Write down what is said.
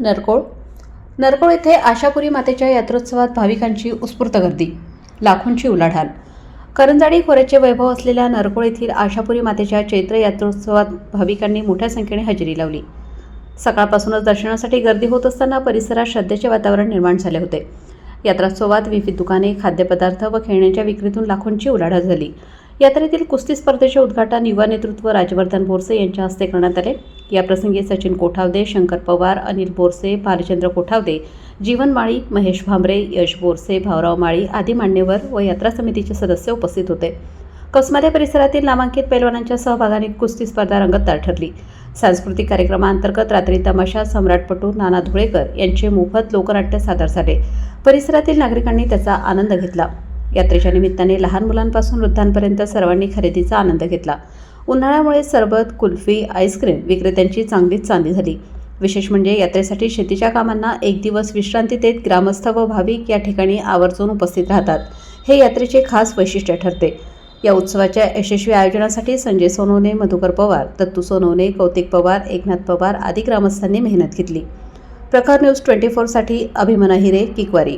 नरकोळ. नरकोळ येथे आशापुरी मातेच्या यात्रोत्सवात भाविकांची उत्स्फूर्त गर्दी लाखोंची उलाढाल. करंजाडी खोऱ्याचे वैभव असलेल्या नरकोळ येथील आशापुरी मातेच्या चैत्र यात्रोत्सवात भाविकांनी मोठ्या संख्येने हजेरी लावली. सकाळपासूनच दर्शनासाठी गर्दी होत असताना परिसरात श्रद्धेचे वातावरण निर्माण झाले होते. यात्रोत्सवात विविध दुकाने खाद्यपदार्थ व खेळण्यांच्या विक्रीतून लाखोंची उलाढाल झाली. यात्रेतील कुस्ती स्पर्धेचे उद्घाटन युवा नेतृत्व राजवर्धन बोरसे यांच्या हस्ते करण्यात आले. याप्रसंगी सचिन कोठावदे शंकर पवार अनिल बोरसे भालचंद्र कोठावदे जीवन माळी महेश भांबरे यश बोरसे भाऊराव माळी आदी मान्यवर व यात्रा समितीचे सदस्य उपस्थित होते. कसमादे परिसरातील नामांकित पैलवानांच्या सहभागाने कुस्ती स्पर्धा रंगतदार ठरली. सांस्कृतिक कार्यक्रमाअंतर्गत रात्री तमाशा सम्राटपटू नाना धुळेकर यांचे मोफत लोकनाट्य सादर झाले. परिसरातील नागरिकांनी त्याचा आनंद घेतला. यात्रेच्या निमित्ताने लहान मुलांपासून वृद्धांपर्यंत सर्वांनी खरेदीचा आनंद घेतला. उन्हाळ्यामुळे सरबत कुल्फी आईस्क्रीम विक्रेत्यांची चांगलीच चांदी झाली. विशेष म्हणजे यात्रेसाठी शेतीच्या कामांना एक दिवस विश्रांती देत ग्रामस्थ व भाविक या ठिकाणी आवर्जून उपस्थित राहतात. हे यात्रेचे खास वैशिष्ट्य ठरते. या उत्सवाच्या यशस्वी आयोजनासाठी संजय सोनवणे मधुकर पवार दत्तू सोनवणे कौतिक पवार एकनाथ पवार आदी ग्रामस्थांनी मेहनत घेतली. प्रखर न्यूज ट्वेंटी फोरसाठी अभिमना हिरे किकवारी.